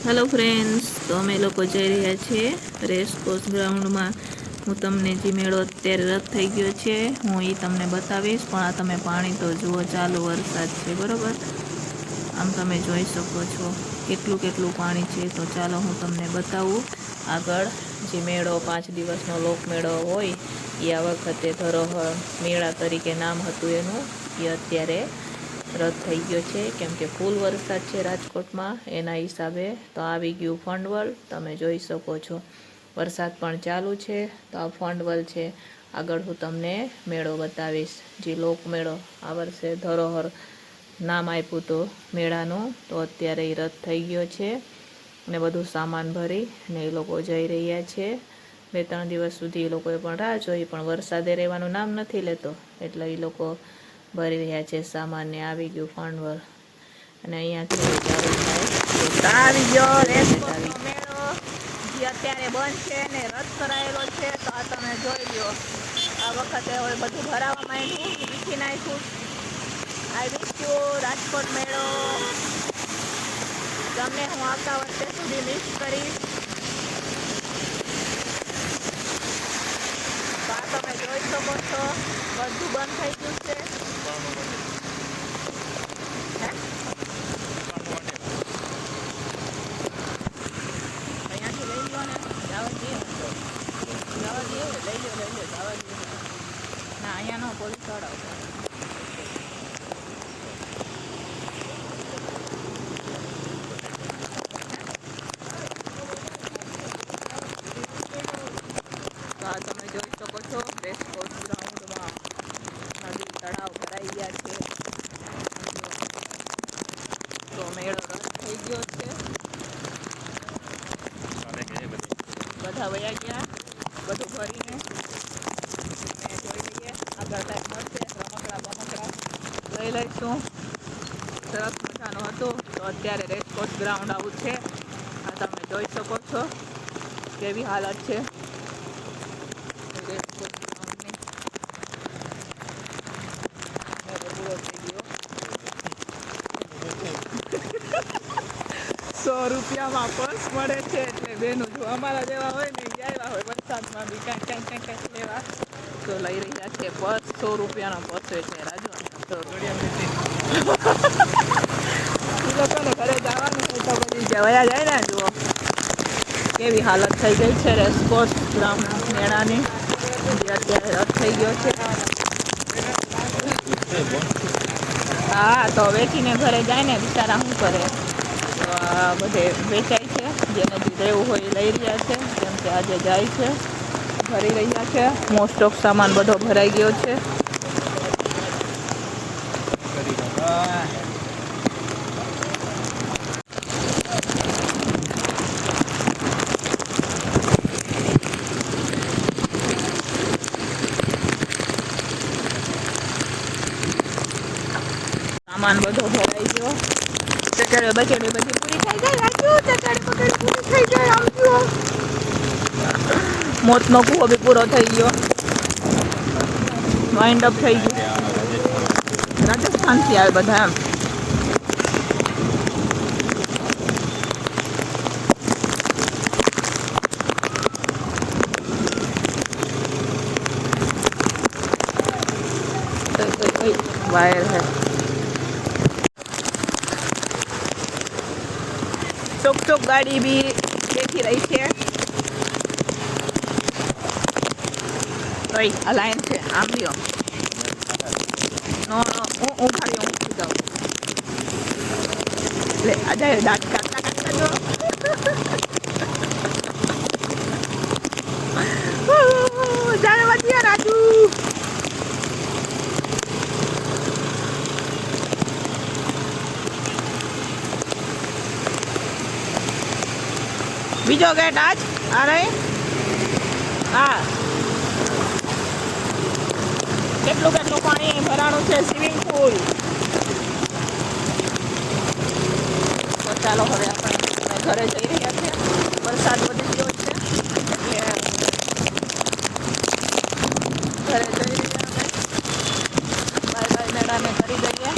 Hello friends તો અમે લોકો જઈ રહ્યા છીએ રેસકોર્સ ગ્રાઉન્ડમાં હું તમને જે મેળો અત્યારે રદ થઈ ગયો છે, હું એ તમને બતાવીશ, પણ આ તમે પાણી તો જુઓ, ચાલુ વરસાદ છે, બરાબર? આમ તમે જોઈ શકો છો, કેટલું કેટલું પાણી છે, તો ચાલો હું તમને બતાવું. આગળ જે મેળો, પાંચ દિવસનો લોકમેળો હોય એ આ વખતે ધરોહર મેળા તરીકે નામ હતું એનું એ અત્યારે રદ થઈ ગયો છે. કેમ કે ફૂલ વરસાદ છે રાજકોટમાં, એના હિસાબે તો આવી ગયું ફંડવલ તમે જોઈ શકો છો. વરસાદ પણ ચાલુ છે, તો આ ફંડવલ છે. આગળ હું તમને મેળો બતાવીશ. જે લોકમેળો આ વર્ષે ધરોહર નામ આપ્યું હતું મેળાનું, તો અત્યારે એ રદ થઈ ગયો છે. ને બધું સામાન ભરી ને એ લોકો જઈ રહ્યા છે. બે ત્રણ દિવસ સુધી એ લોકોએ પણ રાહ જોઈ, પણ વરસાદે રહેવાનું નામ નથી લેતો. એટલે એ લોકો ભરી રહ્યા છે સામાનને આવી ગયું ફંડવર અને અહીંયાથી આવી ગયો જે અત્યારે બંધ છે ને રદ કરાયેલો છે તો આ તમે જોઈ લો આ વખતે હવે બધું ભરાવા માંડ્યું. લીખી નાખ્યું. આવી ગયું રાજકોટ મેળો. તમને હું આવતા વર્ષે સુધી લિસ્ટ કરીશ. તમે જોઈ શકો છો. બધું બંધ થઈ ગયું છે. હે? અહીંયાથી લઈ લો ને જવા દઈએ જવા દઈએ લઈ લો લઈ લો જવા દઈએ ના અહીંયા નો પોલીસવાળા તો આ તમે જોઈ શકો છો બેસ્ટ ભરાઈ ગયા છે તો મેળો રદ થઈ ગયો છે બધા વયા ગયા બધું ભરીને જોઈ લઈએ આગળ કાંઈક મળશે રમકડા બમકડા લઈ લઈશું સરસ મજાનો હતો તો અત્યારે રેસકોર્સ ગ્રાઉન્ડ આવું છે આ તમે જોઈ શકો છો કેવી હાલત છે રેસકોર્સ ગ્રાઉન્ડની મેળો પૂરો થઈ ગયો સો રૂપિયામાં પર્સ મળે છે એટલે બેનો, જો અમારા જેવા હોય ને ગયા હોય વરસાદમાં બી કાંઈક કાંઈક કાંઈક કાંઈક લેવા. તો લઈ રહ્યા છે પર્સ સો રૂપિયાનો પર્સ છે રાજુ સો લોકોને ઘરે જવાનું હોય તો પછી જવાયા જાય ને, જુઓ. કેવી હાલત થઈ ગઈ છે રેસકોર્સ ગ્રાઉન્ડ મેળાની. અત્યારે રદ થઈ ગયો છે. હા, તો વેચીને ઘરે જાય ને બિચારા શું કરે? બધે વેચાય છે. જેને જે લેવું હોય લઈ રહ્યા છે. કેમ કે આજે જાય છે. ભરી રહ્યા છે. મોસ્ટ ઓફ સામાન બધો ભરાઈ ગયો છે. સામાન બધો ભરાઈ ગયો. ચચડે બચડે બધી પૂરી થઈ જાય રાજુ ચચડે બચડે પૂરી થઈ જાય આમ જુઓ મોતનો કૂવો બી પૂરો થઈ ગયો વાઇન્ડ અપ થઈ ગયું રાજસ્થાનથી આવે બધા એમ વાયર હે ચોક ટોક ગાડી બી દેખી રહી છે. ઓય આ છે, આમ લ્યો. નો નો, હું ખાલી હું ઊંચી જાઉં. એટલે આ જાય દાંત કાઢતા કાઢતા જો. બીજો ગેટ આજ? આ રહી? હા. કેટલું કેટલું પાણી ભરાણું છે? સ્વિમિંગ પુલ તો ચાલો હવે આપણે અમે ઘરે જઈ રહ્યા છીએ. વરસાદ વધી ગયો છે. એટલે ઘરે જઈ રહ્યા અમે બાય બાય મેળાને કરી દઈએ.